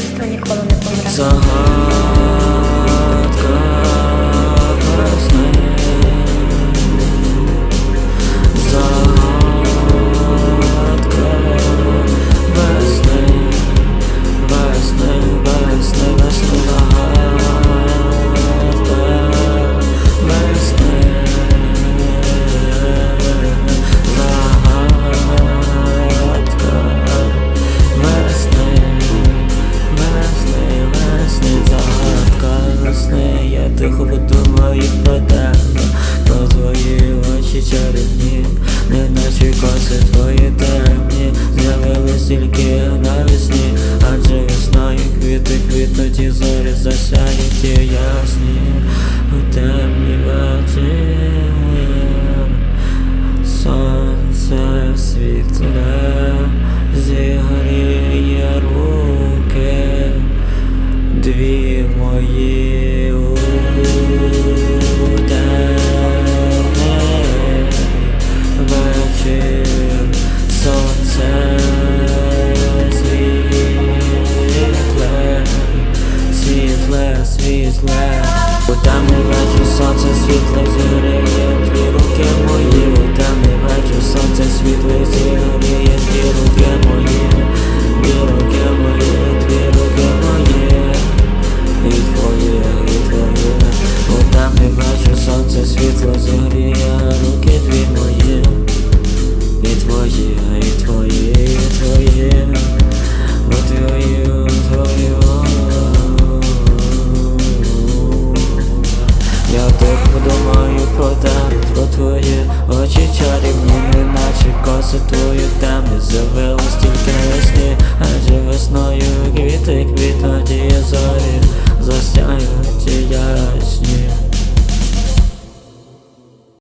мистецтво ніколи не помре. їх протемно то твої очі чарівні не наші коси твої темні. З'явились тільки навесні Адже весною квіти квітнуть і зорі засяють і ясні. Куда ми врачи сонце світло зірне Я довго подумаю про те.